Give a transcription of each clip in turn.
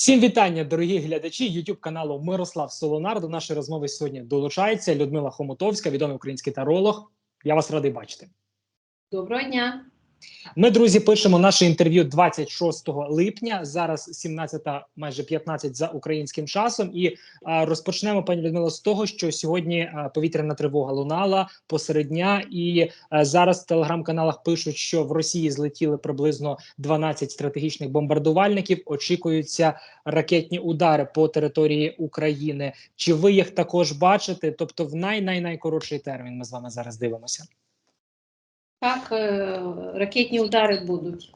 Всім вітання, дорогі глядачі YouTube каналу Мирослав Солонар. До нашої розмови сьогодні долучається Людмила Хомутовська, відомий український таролог. Я вас радий бачити. Доброго дня. Ми, друзі, пишемо наше інтерв'ю 26 липня. Зараз 17, майже 15 за українським часом. І а, розпочнемо, пані Людмила, з того, що сьогодні а, повітряна тривога лунала посеред дня, і а, зараз в телеграм-каналах пишуть, що в Росії злетіли приблизно 12 стратегічних бомбардувальників. Очікуються ракетні удари по території України. Чи ви їх також бачите? Тобто, в най-най-найкоротший термін ми з вами зараз дивимося. Так, е, ракетні удари будуть.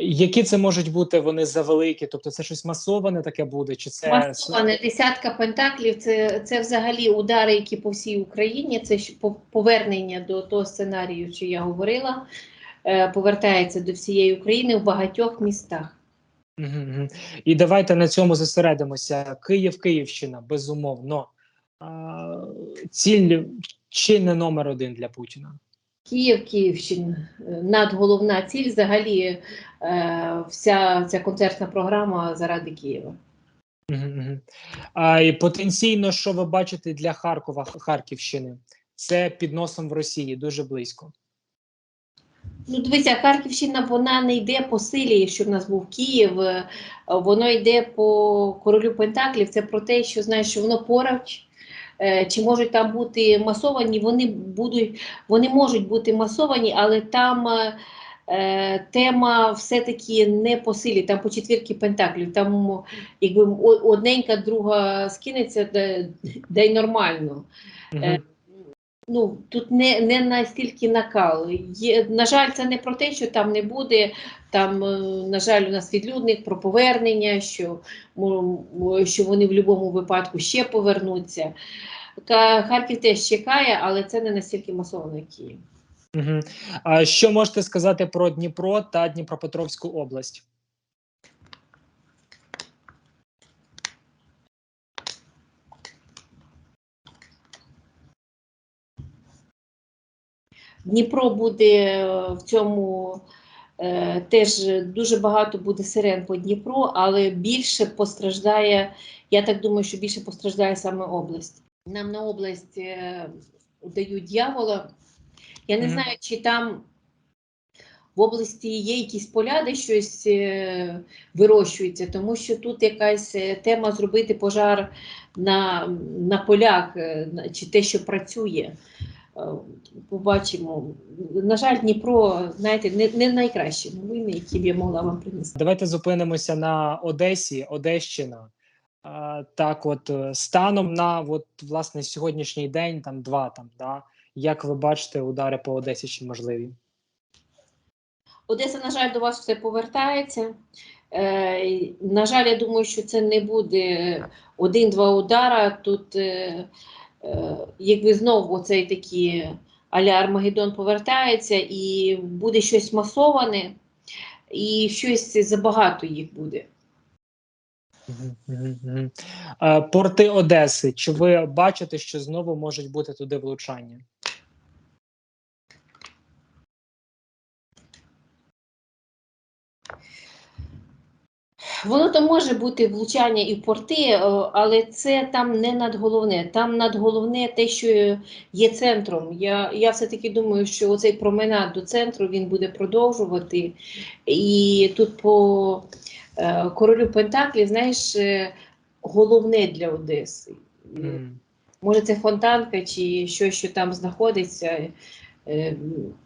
Які це можуть бути вони завеликі? Тобто це щось масоване таке буде? Чи це Масоване десятка пентаклів це, це взагалі удари, які по всій Україні. Це повернення до того сценарію, що я говорила. е, Повертається до всієї України в багатьох містах. Мгм. І давайте на цьому зосередимося. Київ, Київщина, безумовно. Ціль чи не номер один для Путіна? Київ, Київщина, надголовна ціль. Взагалі, е, вся ця концертна програма заради Києва. А, і потенційно, що ви бачите для Харкова, Харківщини? Це під носом в Росії, дуже близько. Ну, дивися, Харківщина вона не йде по силі, якщо в нас був Київ, е, воно йде по королю Пентаклів. Це про те, що знаєш, що воно поруч. Е, Чи можуть там бути масовані? Вони будуть, вони можуть бути масовані, але там е, е, тема все-таки не по силі, там по четвірки пентаклів. Там якби одненька, друга скинеться, де, й нормально. Мгм. Е, Ну, тут не, не настільки накал. Є, на жаль, це не про те, що там не буде. Там, е, на жаль, у нас відлюдник про повернення, що, що вони в будь-якому випадку ще повернуться. Харків теж чекає, але це не настільки масово, як Київ. Мгм. А що можете сказати про Дніпро та Дніпропетровську область? Дніпро буде е, в цьому е, теж дуже багато буде сирен по Дніпру, але більше постраждає, я так думаю, що більше постраждає саме область. Нам на область е, дають дьявола. Я не Мгм. знаю, чи там в області є якісь поля, де щось е, вирощується, тому що тут якась тема зробити пожар на, на полях, чи те, що працює. Е, Побачимо. На жаль, Дніпро, знаєте, не, не найкращі новини, які б я могла вам принести. Давайте зупинимося на Одесі, Одещина. Так, от е, станом на от, власне сьогоднішній день, там два там, да, як ви бачите, удари по Одесі чи можливі? Одеса, на жаль, до вас все повертається. Е, на жаль, я думаю, що це не буде один-два удара. Тут, е, е, якби знову оцей такі аля Армагеддон повертається, і буде щось масоване, і щось забагато їх буде. А, порти Одеси. Чи ви бачите, що знову можуть бути туди влучання? Воно то може бути влучання і в порти, е, але це там не надголовне. Там надголовне те, що є центром. Я, я все-таки думаю, що оцей променад до центру він буде продовжувати. І тут по е, королю Пентаклів, знаєш, е, головне для Одеси. Мгм. Може, це фонтанка чи щось, що там знаходиться. Е,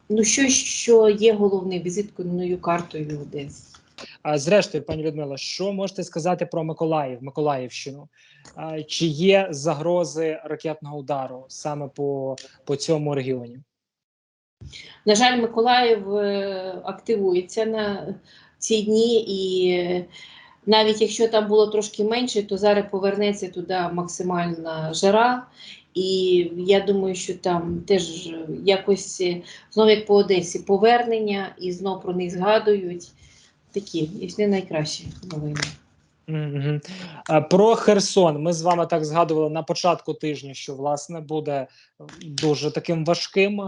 ну, щось, що є головною візиткою картою Одеси. А зрештою, пані Людмила, що можете сказати про Миколаїв, Миколаївщину? А, чи є загрози ракетного удару саме по, по цьому регіоні? На жаль, Миколаїв е, активується на ці дні, і е, навіть якщо там було трошки менше, то зараз повернеться туди максимальна жара. І я думаю, що там теж якось е, знову як по Одесі повернення, і знов про них згадують. Такі, і не найкращі новини. А, Про Херсон. Ми з вами так згадували на початку тижня, що власне буде дуже таким важким.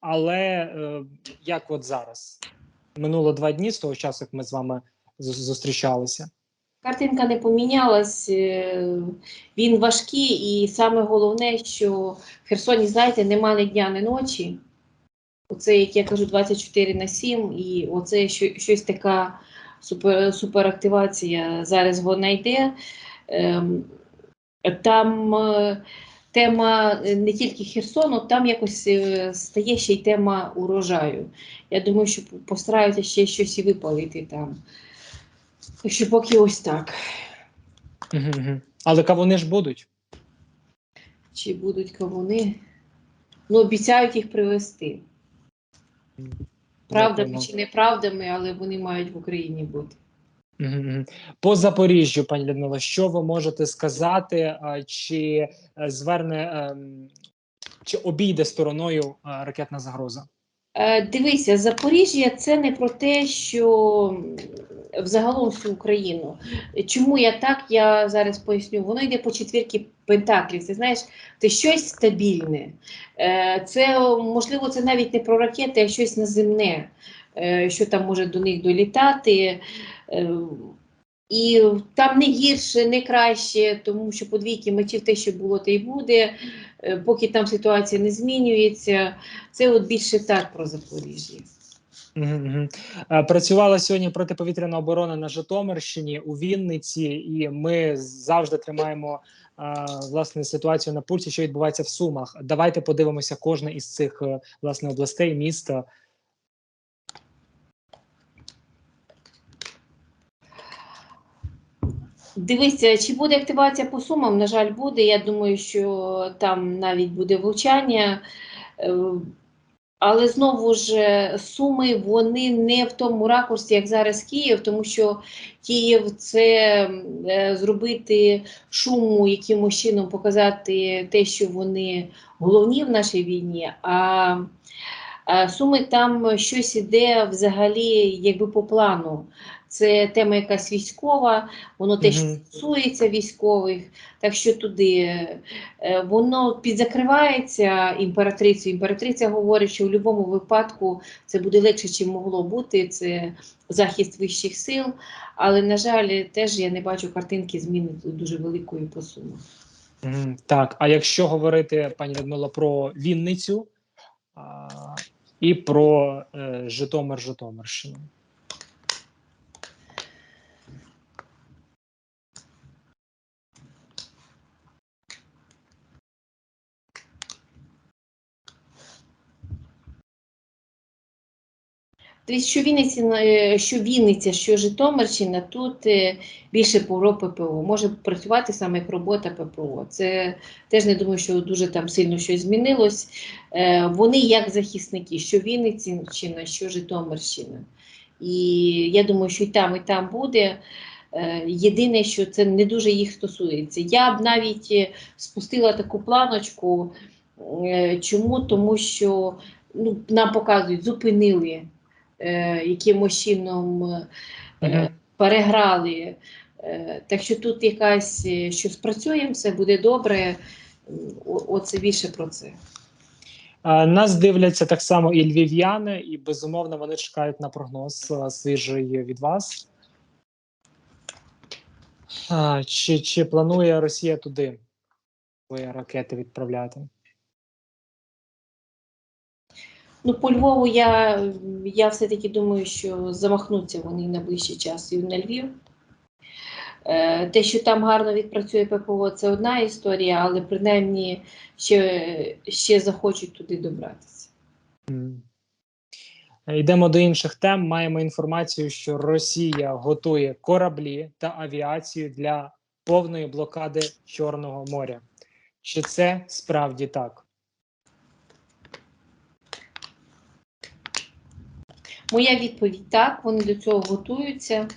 Але е, як от зараз? Минуло два дні з того часу, як ми з вами зустрічалися. Картинка не помінялась, е, він важкий, і саме головне, що в Херсоні, знаєте, нема ні дня, ні ночі. Оце, як я кажу, 24 на 7, і оце щось така супер, суперактивація зараз вона йде. Ем, Там е, тема е, не тільки Херсону, там якось е, стає ще й тема урожаю. Я думаю, що постараються ще щось і випалити там. Так що поки ось так. Але кавуни ж будуть. Чи будуть кавуни? Ну, обіцяють їх привезти. Правдами чи неправдами, але вони мають в Україні бути. По Запоріжжю, пані Людмила, що ви можете сказати? Чи е, зверне ем, чи обійде стороною е, ракетна загроза? Е, дивися, Запоріжжя це не про те, що взагалом всю Україну. Чому я так, я зараз поясню. Воно йде по четвірки пентаклів. Це знаєш, це щось стабільне. Е, Це можливо, це навіть не про ракети, а щось наземне, е, що там може до них долітати. І там не гірше, не краще, тому що подвійки мечів те, що було, те й буде. Е, Поки там ситуація не змінюється. Це от більше так про Запоріжжя. Е, Працювала сьогодні протиповітряна оборона на Житомирщині у Вінниці, і ми завжди тримаємо е, власне ситуацію на пульсі, що відбувається в Сумах. Давайте подивимося кожне із цих власне областей, міста. Дивися, чи буде активація по сумам? На жаль, буде. Я думаю, що там навіть буде влучання. Е, Але знову ж е, суми вони не в тому ракурсі, як зараз Київ, тому що Київ це е, зробити шуму, якимось чином показати те, що вони головні в нашій війні. А суми там щось іде взагалі, якби по плану. Це тема якась військова, воно теж Мгм. стосується військових, так що туди е, воно підзакривається імператрицею. Імператриця говорить, що в будь-якому випадку це буде легше, чим могло бути. Це захист вищих сил. Але, на жаль, теж я не бачу картинки зміни дуже великої по. Мгм, Так, а якщо говорити, пані Людмила, про Вінницю а, і про е, Житомир, Житомирщину. Тобто, що Вінниці, е, що Вінниця, що Житомирщина, тут е, більше про ППО. Може працювати саме як робота ППО. Це теж не думаю, що дуже там сильно щось змінилось. Е, Вони як захисники, що Вінниччина, що Житомирщина. І я думаю, що і там, і там буде. Єдине, що це не дуже їх стосується. Я б навіть спустила таку планочку. Чому? Тому що ну, нам показують, зупинили якимось чином е, переграли. Е, так що тут якась, е, що спрацюємо, все буде добре. Оце більше про це. Нас дивляться так само і львів'яни, і безумовно вони чекають на прогноз свіжий від вас. Чи, чи планує Росія туди свої ракети відправляти? Ну, по Львову я, я все-таки думаю, що замахнуться вони на ближчий час і на Львів. Е, Те, що там гарно відпрацює ППО, це одна історія, але принаймні ще, ще захочуть туди добратися. Йдемо до інших тем. Маємо інформацію, що Росія готує кораблі та авіацію для повної блокади Чорного моря. Чи це справді так? Моя відповідь так, вони до цього готуються.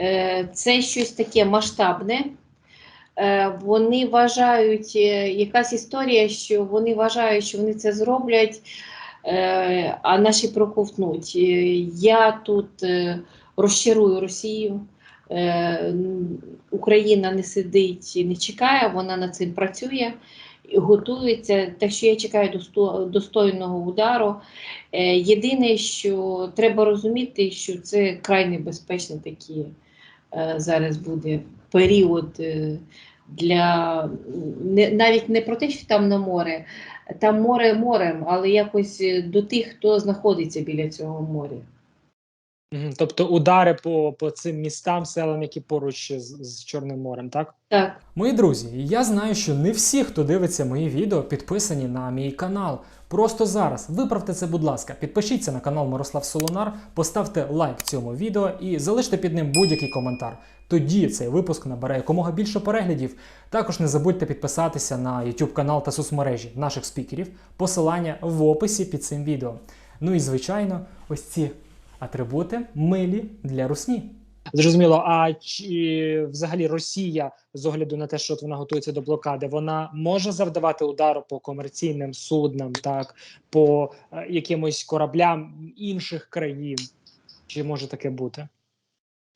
Е, Це щось таке масштабне. Е, Вони вважають, е, якась історія, що вони вважають, що вони це зроблять, а наші проковтнуть. Я тут розчарую Росію. Україна не сидить і не чекає, вона над цим працює. Готуються. Так що я чекаю досто- достойного удару. Е, Єдине, що треба розуміти, що це край небезпечний такий е, зараз буде період е, для навіть не про те, що там на море, там море морем, але якось до тих, хто знаходиться біля цього моря. Тобто удари по, по цим містам, селам, які поруч з, з Чорним морем, так? Так. Мої друзі, я знаю, що не всі, хто дивиться мої відео, підписані на мій канал. Просто зараз виправте це, будь ласка, підпишіться на канал Мирослав Солонар, поставте лайк цьому відео і залиште під ним будь-який коментар. Тоді цей випуск набере якомога більше переглядів. Також не забудьте підписатися на YouTube канал та соцмережі наших спікерів. Посилання в описі під цим відео. Ну і звичайно, ось ці атрибути милі для русні. Зрозуміло. А чи взагалі Росія, з огляду на те, що от вона готується до блокади, вона може завдавати удару по комерційним суднам, так по е, якимось кораблям інших країн? Чи може таке бути?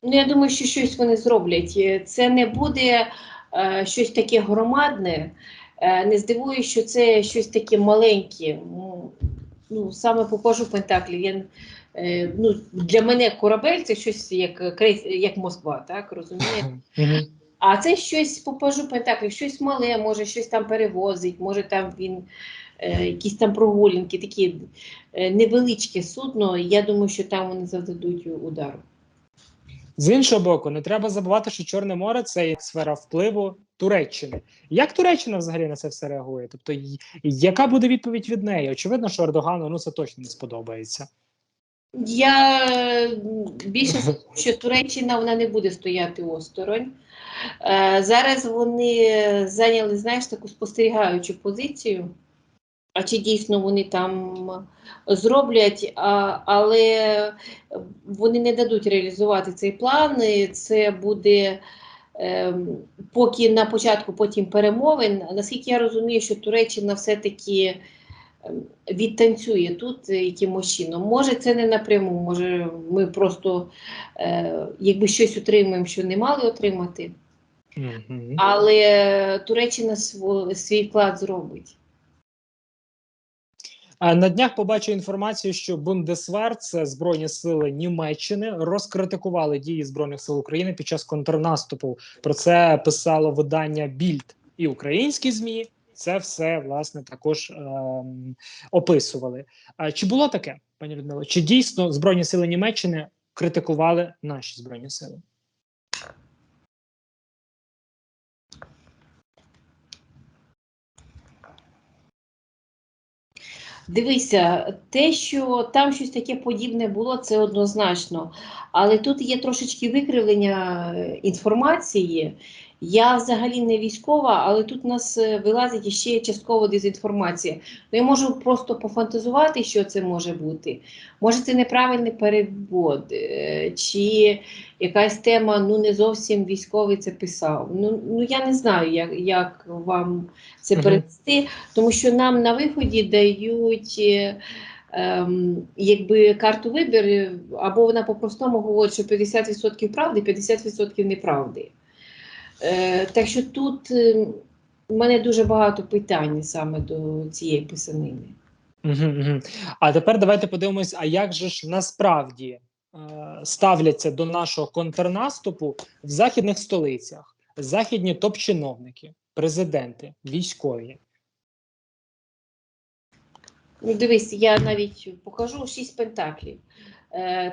Ну, я думаю, що щось вони зроблять. Е, Це не буде е, щось таке громадне. Е, не здивуюсь, що це щось таке маленьке. Ну, саме по пажу Пентаклів. Я, ну, для мене корабель це щось як, крейс- як Москва, так розумієте? А це щось по пажу Пентаклів, щось мале, може щось там перевозить, може там він е, якісь там прогулянки, такі е, невеличке судно. Я думаю, що там вони завдадуть удару. З іншого боку, не треба забувати, що Чорне море це як сфера впливу Туреччини. Як Туреччина взагалі на це все реагує? Тобто, яка буде відповідь від неї? Очевидно, що Ердогану ну це точно не сподобається. Я е, більше скажу, що Туреччина вона не буде стояти осторонь. Е, зараз вони зайняли, знаєш, таку спостерігаючу позицію. А чи дійсно вони там зроблять, а, але вони не дадуть реалізувати цей план. і Це буде ем, поки на початку потім перемовин. Наскільки я розумію, що Туреччина все-таки відтанцює тут якимось чином. Може, це не напряму, може, ми просто е, якби щось отримаємо, що не мали отримати, але Туреччина свій вклад зробить. А На днях побачив інформацію, що Бундесвер, це збройні сили Німеччини, розкритикували дії збройних сил України під час контрнаступу. Про це писало видання Більд і українські змі. Це все власне також ем, описували. А чи було таке, пані Людмило? Чи дійсно збройні сили Німеччини критикували наші збройні сили? Дивися, те, що там щось таке подібне було, це однозначно. Але тут є трошечки викривлення е, інформації. Я взагалі не військова, але тут у нас е, вилазить іще частково дезінформація. Ну, я можу просто пофантазувати, що це може бути. Може, це неправильний перевод, е, чи якась тема ну не зовсім військовий це писав. Ну, ну я не знаю, як, як вам це передати, тому що нам на виході дають. е, Ем, якби карту вибір, або вона по-простому говорить, що 50% правди, 50% неправди. Е, так що тут е, у мене дуже багато питань саме до цієї писанини. Угу, угу. А тепер давайте подивимось, а як же ж насправді е, ставляться до нашого контрнаступу в західних столицях західні топ-чиновники, президенти, військові. Ну, дивись, я навіть покажу шість пентаклів.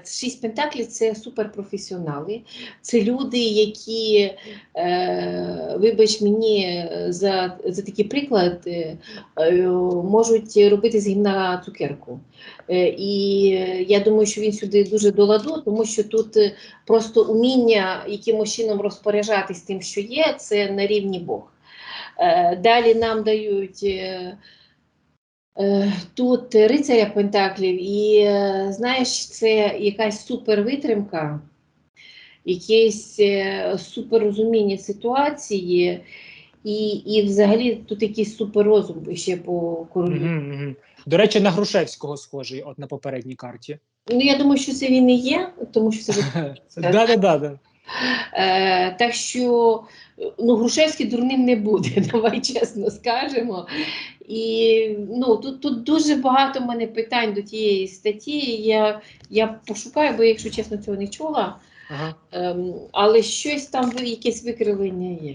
Шість пентаклів це суперпрофесіонали. Це люди, які, е, вибач мені за, за такий приклад, е, е, можуть робити з гімна цукерку. І я думаю, що він сюди дуже до ладу, тому що тут просто уміння якимось чином розпоряджатись тим, що є, це на рівні Бог. Далі нам дають. Е, Тут рицаря Пентаклів, і е, знаєш, це якась супервитримка, якесь е, суперрозуміння ситуації, і, і взагалі тут якийсь суперрозум ще по королю. Угу, угу. До речі, на Грушевського схожий, от на попередній карті. Ну я думаю, що це він і є, тому що це да, да, да. Е, так що ну, Грушевський дурним не буде, давай чесно скажемо. І ну, тут, тут дуже багато в мене питань до тієї статті. Я, я пошукаю, бо, якщо чесно, цього не чула. Ага. Е, але щось там, якесь викривлення є.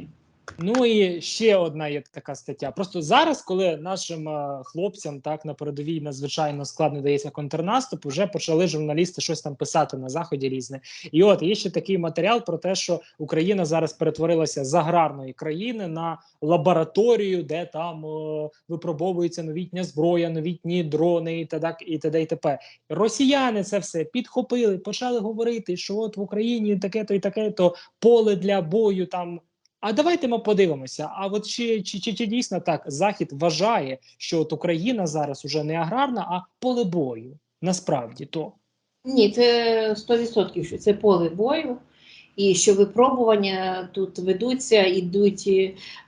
Ну і ще одна є така стаття. Просто зараз, коли нашим е, хлопцям так на передовій надзвичайно складно дається контрнаступ, вже почали журналісти щось там писати на заході різне. І от є ще такий матеріал про те, що Україна зараз перетворилася з аграрної країни на лабораторію, де там е, випробовується новітня зброя, новітні дрони і так і т.д. і т.п. Росіяни це все підхопили, почали говорити, що от в Україні таке-то і таке-то поле для бою там. А давайте ми подивимося. А от чи, чи, чи, чи дійсно так Захід вважає, що от Україна зараз уже не аграрна, а поле бою? Насправді то. Ні, це 100% що це поле бою, і що випробування тут ведуться, ідуть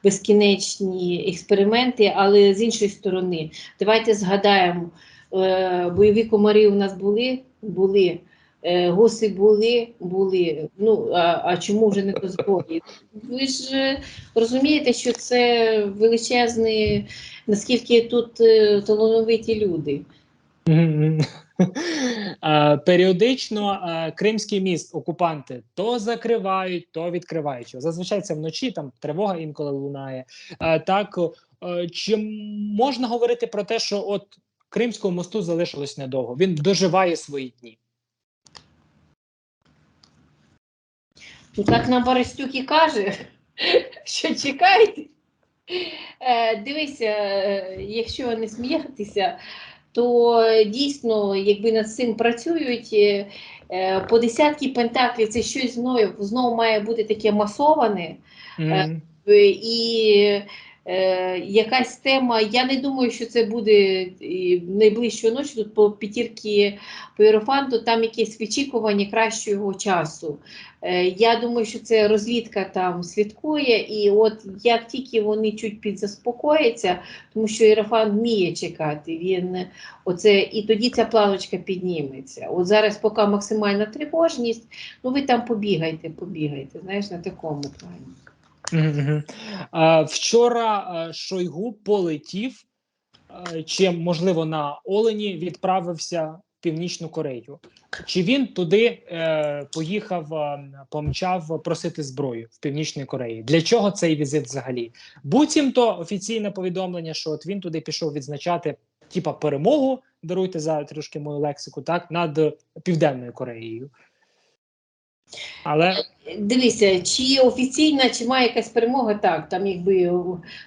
безкінечні експерименти, але з іншої сторони, давайте згадаємо, е, бойові комарі у нас були, були. Е, Гуси були, були. Ну а, а чому вже не до зброї? Ви ж е, розумієте, що це величезний, наскільки тут е, талановиті люди. Періодично Кримський міст окупанти то закривають, то відкривають. Зазвичай це вночі, там тривога інколи лунає. Так чи можна говорити про те, що от Кримського мосту залишилось недовго? Він доживає свої дні. Ну так нам Боростюк і каже, що чекайте. Е, дивися, е, якщо не сміятися, то дійсно, якби над цим працюють, е, по десятки пентаклів це щось знову, знову має бути таке масоване. Е, І е, якась тема, я не думаю, що це буде і найближчої ночі. Тут по п'ятірки по Єрофанту, там якесь вичікування кращого часу. Е, я думаю, що це розвідка там слідкує, і от як тільки вони чуть підзаспокояться, тому що Єрофант вміє чекати, він оце і тоді ця планочка підніметься. От зараз, поки максимальна тривожність, ну ви там побігайте, побігайте, знаєш, на такому плані. Вчора е, Шойгу полетів, е, чи можливо на Олені відправився в Північну Корею. Чи він туди е, поїхав, помчав просити зброю в Північній Кореї? Для чого цей візит взагалі? Буцімто офіційне повідомлення, що от він туди пішов відзначати типа перемогу, даруйте за трошки мою лексику, так над Південною Кореєю. Але Дивися, чи офіційна, чи має якась перемога, так, там якби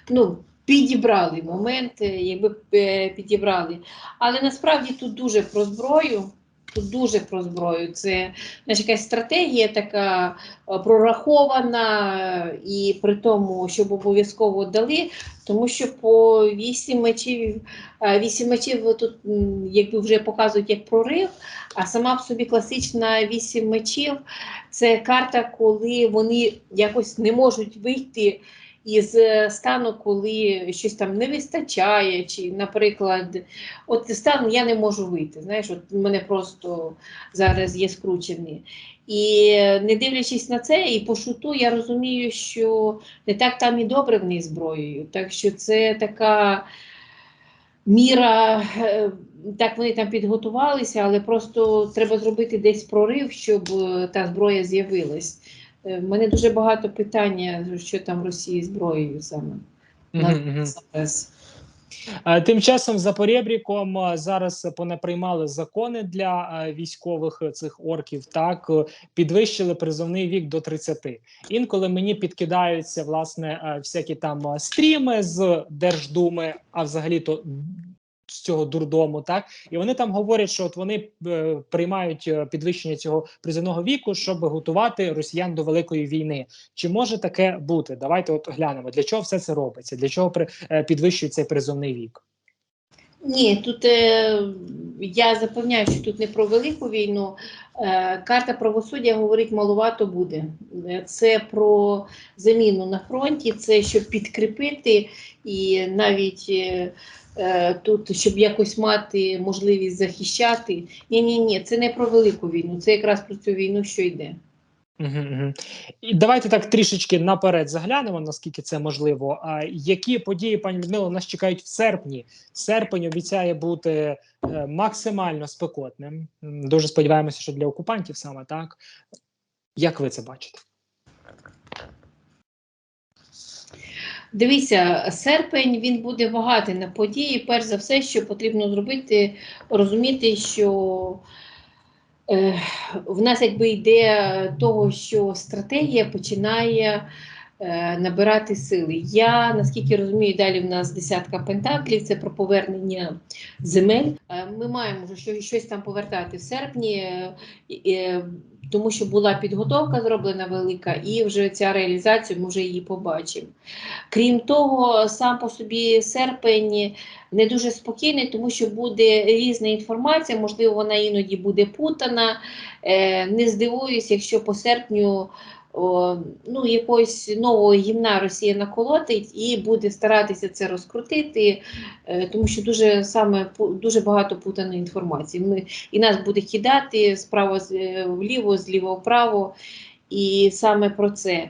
ну, підібрали момент, якби е, підібрали. Але насправді тут дуже про зброю. Тут дуже про зброю. Це знаєш, якась стратегія така е, прорахована, і при тому, щоб обов'язково дали, тому що по вісім мечів, е, вісім мечів тут якби вже показують як прорив, а сама в собі класична вісім мечів це карта, коли вони якось не можуть вийти із е, стану, коли щось там не вистачає, чи, наприклад, от стан я не можу вийти. Знаєш, от мене просто зараз є скручений. І е, не дивлячись на це, і по шуту, я розумію, що не так там і добре в них зброєю. Так що це така міра, е, так вони там підготувалися, але просто треба зробити десь прорив, щоб та зброя з'явилась. Е, В мене дуже багато питання, що там в Росії зброєю саме. зараз. Е, Тим часом за поребріком е, зараз понаприймали закони для військових цих орків. Так підвищили призовний вік до 30. Інколи мені підкидаються власне всякі там стріми з Держдуми, а взагалі то з цього дурдому, так і вони там говорять, що от вони е, приймають е, підвищення цього призовного віку, щоб готувати росіян до великої війни. Чи може таке бути? Давайте от глянемо для чого все це робиться, для чого при, е, підвищують цей призовний вік. Ні, тут е, я запевняю, що тут не про велику війну. Е, карта правосуддя говорить, малувато буде. Е, Це про заміну на фронті, це щоб підкріпити і навіть е, е, тут, щоб якось мати можливість захищати. Ні, ні, ні, це не про велику війну, це якраз про цю війну, що йде. І давайте так трішечки наперед заглянемо, наскільки це можливо. А які події, пані Людмило, нас чекають в серпні? Серпень обіцяє бути е, максимально спекотним. Дуже сподіваємося, що для окупантів саме так. Як ви це бачите? Дивіться, серпень він буде багатий на події. Перш за все, що потрібно зробити, розуміти, що в нас якби йде того, що стратегія починає е, набирати сили. Я наскільки розумію, далі в нас десятка пентаклів, це про повернення земель. Е, ми маємо щось там повертати в серпні. е, е, тому що була підготовка зроблена велика, і вже ця реалізація ми вже її побачимо. Крім того, сам по собі серпень не дуже спокійний, тому що буде різна інформація, можливо, вона іноді буде путана. Е, Не здивуюсь, якщо по серпню ну, якогось нового гімна Росія наколотить і буде старатися це розкрутити, е, тому що дуже саме дуже багато путаної інформації. Ми, і нас буде кидати справа е, вліво, зліва вправо, і саме про це.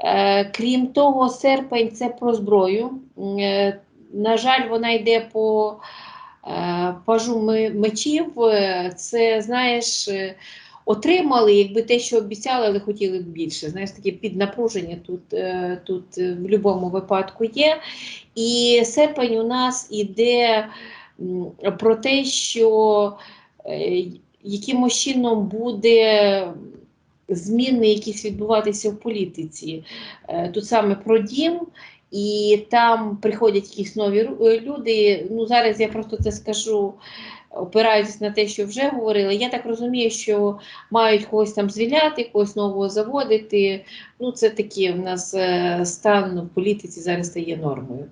Е, Крім того, серпень це про зброю. На жаль, вона йде по пажу мечів. Це, знаєш, отримали, якби те, що обіцяли, але хотіли б більше. Знаєш, таке піднапруження тут, е, тут е, в будь-якому випадку є. І серпень у нас іде про те, що е, якимось чином буде зміни якісь відбуватися в політиці. Тут саме про дім, і там приходять якісь нові люди. Ну зараз я просто це скажу, опираючись на те, що вже говорили. Я так розумію, що мають когось там звільняти, когось нового заводити. Ну, це такі в нас е, стан в політиці зараз стає нормою.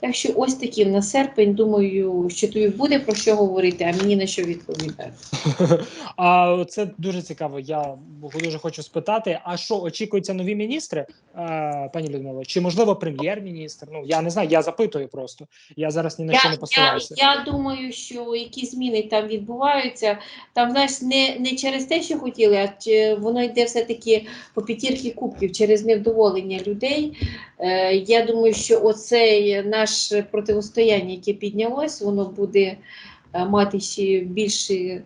Так що ось такі в нас серпень. Думаю, що тобі буде про що говорити, а мені на що відповідати. А це дуже цікаво. Я дуже хочу спитати: а що очікуються нові міністри, пані Людмило? Чи можливо прем'єр-міністр? Ну я не знаю, я запитую просто. Я зараз ні на що Я, не я, посилаюся. я думаю, що які зміни там відбуваються, там знаєш, не, не через те, що хотіли, а чи воно йде все-таки по п'ятірки кубків через невдоволення людей. Е, я думаю, що оце наше протистояння, яке піднялось, воно буде е, мати ще більший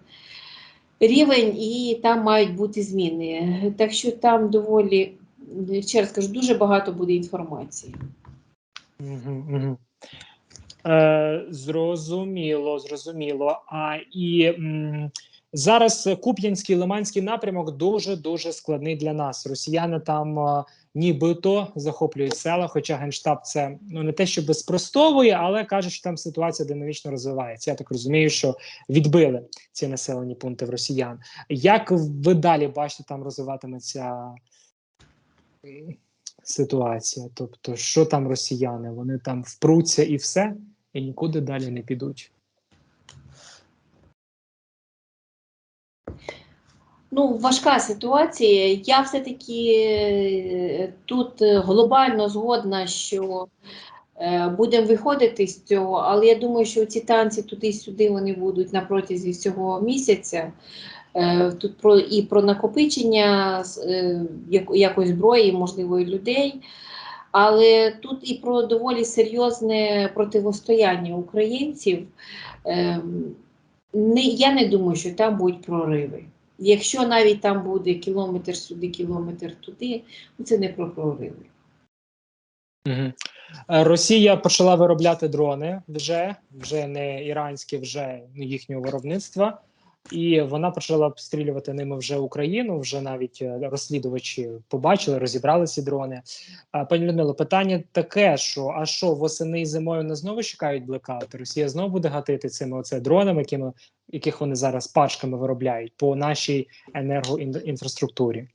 рівень, і там мають бути зміни. Так що там доволі, ще раз кажу, дуже багато буде інформації. Е, зрозуміло, зрозуміло. А і зараз Куп'янський Лиманський напрямок дуже дуже складний для нас. Росіяни там е, нібито захоплюють села, хоча генштаб це ну не те, що спростовує, але каже, що там ситуація динамічно розвивається. Я так розумію, що відбили ці населені пункти в росіян. Як ви далі бачите, там розвиватиметься? ситуація. Тобто, що там росіяни? Вони там впруться і все, і нікуди далі не підуть. Ну, важка ситуація. Я все-таки е, тут е, глобально згодна, що е, будемо виходити з цього, але я думаю, що ці танці туди-сюди вони будуть на протязі всього місяця. Тут про і про накопичення якоїсь зброї, можливо, і людей. Але тут і про доволі серйозне противостояння українців. Ем, я не думаю, що там будуть прориви. Якщо навіть там буде кілометр сюди, кілометр туди, ну це не про прориви. Угу. Росія почала виробляти дрони вже, вже не іранські, вже їхнього виробництва. І вона почала обстрілювати ними вже Україну. Вже навіть е, розслідувачі побачили, розібрали ці дрони. Пані Людмило, питання таке: що а що восени і зимою не знову чекають блекаути? Росія знову буде гатити цими оце дронами, якими яких вони зараз пачками виробляють по нашій енергоінфраструктурі.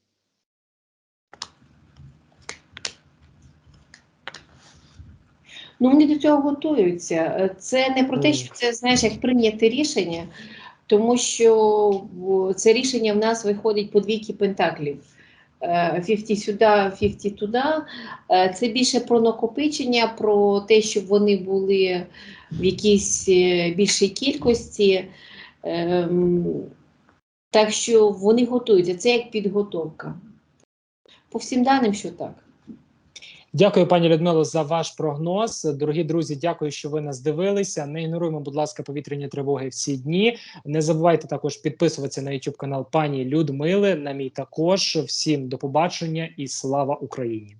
Ну вони до цього готуються. Е, Це не про те, що це знаєш, як прийняти рішення, тому що це рішення в нас виходить по двійки пентаклів. Е, 50 сюди, 50 туди. Е, Це більше про накопичення, про те, щоб вони були в якійсь е, більшій кількості. Ем, Так що вони готуються, це як підготовка. По всім даним, що так. Дякую, пані Людмило, за ваш прогноз. Дорогі друзі, дякую, що ви нас дивилися. Не ігноруємо, будь ласка, повітряні тривоги всі дні. Не забувайте також підписуватися на YouTube канал пані Людмили. На мій також. Всім до побачення і слава Україні.